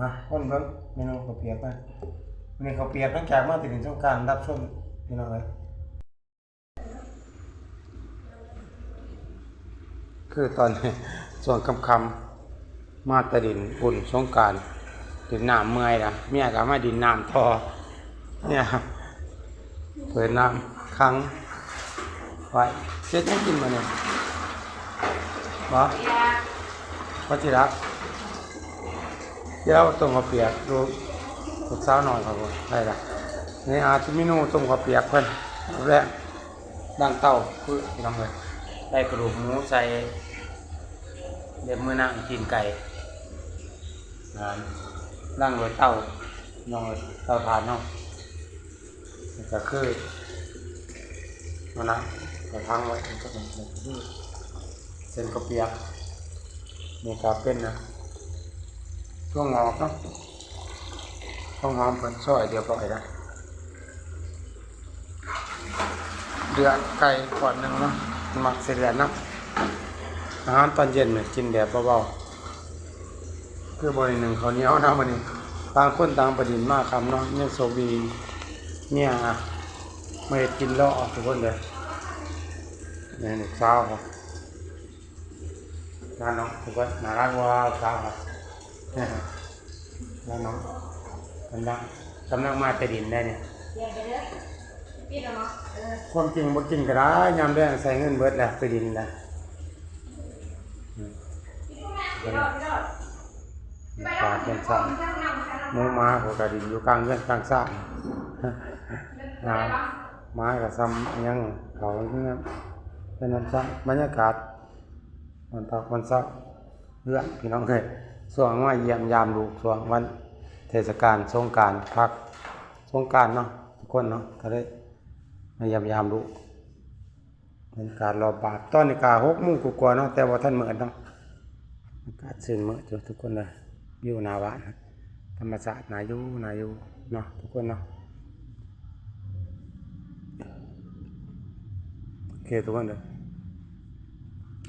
อะคนเบิ่งเมนูข้าวเปียกไปวันนี้ข้าวเปียกหลังจากมาถึงสงการรับชมพี่น้องเลยคือตอนนี้ส่วนคำคำมาตะดินอุ่นสงการดินน้ำเมื่อยนะเมียก็มาดินน้ำทอเนี่ยเปิดน้ำครั้งไว้เช็ดให้กินมาเนี่ยวะวัชิรัก เดี๋ยวต้มข้าวเปียกดูลูกสาวหน่อยครับผมได้ละนี่อาชิเมนูต้มข้าวเปียกเพิ่นแรกดังเต้าคือพี่น้องเลยได้กระดูกหมูใส่เด็บมือนั่งกินไก่งานดังรถเต้าน้องเลยเต้าทานเนาะนี่ก็คือมันนะกระทังไว้ก็เป็นเส้นกระเปียกนี่ก็เป็นนะ ช่วงอกเนาะช่วงหอมเป็นซอยเดียวปล่อยได้เดือดไก่ก่อนหนึ่งเนาะหมักเสร็จแล้วเนาะอาหารตอนเย็นเนี่ยกินแบบเบาๆคือบริหนึ่งเขาเนี้ยนะวันนี้ต่างคนต่างประดินมากคำเนาะเนี่ยโซบีเนี่ยไม่ได้กินแล้วทุกคนเลยเนี่ยหนึ่งเช้าครับร้านน้องถือว่าน่ารักว่าสาวครับ นี่ยครับร้านน้องกำลังกำลังมาแต่ดินได้เนี่ยเดี๋ยวเดี๋ยวปิดแล้วเนาะเออความจริงบ่กินก็ได้ยามแรงใส่เงินเบิดแหละไปดินแหละอืมพี่รอดพี่รอดปลาเป็นซ่าหมูหม้าหัวกระดินอยู่กลางเรือนกลางซ่าน้ำไม้กับซ้ำอิหยังเขาเนี่ยเป็นน้ำซ้ำบรรยากาศมันพักมันเศร้าเรื่องพี่น้องเคย ส่วนว่าเยี่ยมยามลูกส่วนวัน เทศกาลสงการพักสงการเนาะทุกคนเนาะก็ได้มาเยี่ยมยามลูกเป็นการรอบาทตอนนี้กาหกโมงกว่าๆเนาะแต่ว่าท่านเหมือนเนาะอากาศซื่นมื้อจุทุกคนเลยอยู่หนาบ้านธรรมศาสตร์นายูนายูเนาะทุกคนเนาะโอเคทุกคนเลย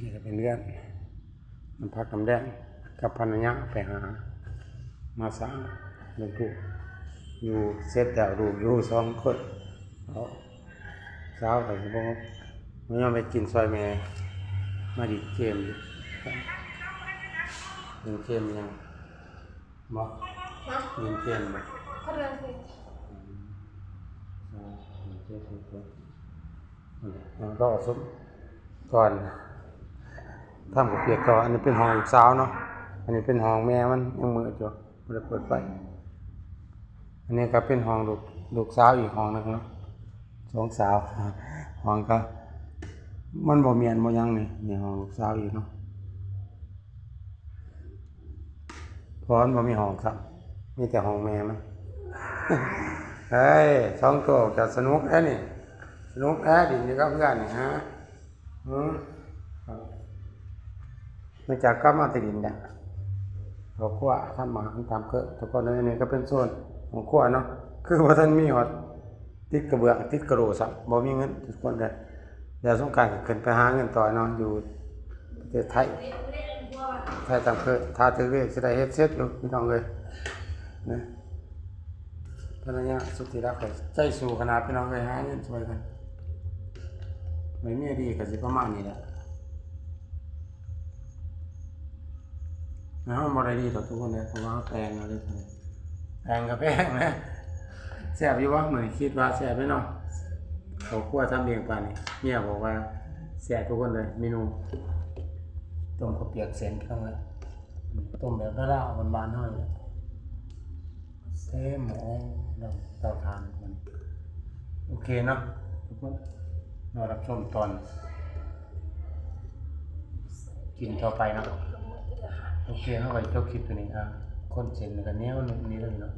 นี่ก็เป็นเรื่องมันพักน้ำแดง กับพันยะไปหา มาสาหลวงปู่อยู่เซตแต่ลูอยู่สองคนเอาสาวไปสิบ่มันยังไปกินซอยแม่มาดิเกมอยู่ยิงเกมยังบ่ฮะยิงเกมบ่เขาเดินสิอ่ายิงเกมยิงเกมแล้วก็สมก่อนทำกับเปียกก่อนอันนี้เป็นห้องสาวเนาะ อันนี้เป็นห้องแม่มันยังมือจ้ะม่ได้เปิดไฟอันนี้ก็เป็นห้องลูกลูกสาวอีกห้องหนึงเนาะสองสาวห้องก็มันบ่เมียนบ่ยังนี่นี่ห้องลูกสาวอีกเนาะพราะมันบ่มีห้องครับมีแต่ห้องแม่มันเฮ้ยสองตัวจะสนุกแอ้นี่สนุกแอ้ดิอยู่กับเพื่อนนี่ฮะอืมครับมาจากก็มาติดินเนี่ย เราขั้วทำมาทำเกอะทุกคนอันนี้ก็เป็นส่วนของขั้วเนาะคือว่าท่านมีหอดติดกระเบื้องติดกระโหลกสับบ่มีเงินทุกคนเลยเดี๋ยวสงการขึ้นไปหาเงินต่อเนาะอยู่ประเทศไทยไทยตามเคยถ้าถือเรียกสิได้เฮ็ดเสร็จอยู่พี่น้องเลยนะภรรยาสุดที่รักเลยใจสู้ขนาดพี่น้องเลยหาเงินช่วยกันไม่มีดีก็สิประมาณนี้แหละ นะบริดีต่อทุกคนเลยเพราะว่าแพงอะไรพวกนี้แพงกับแพงนะแซ่บอยู่ว่าเหมือนคิดว่าแซ่บไหมเนาะเขาคั่วทำเองป่านนี้เมียบอกว่าแซ่บทุกคนเลยเมนูต้มข้าวเปียกเส้นพี่น้องเลยต้มแบบละๆบานๆหน่อยเส้หมูเราเตาทานมันโอเคเนาะทุกคนรอรับชมตอน กินต่อไปนะ โอเคเข้าไปจบคลิปตัวนี้อะคนเจนกันแนวนี้เลยเนาะ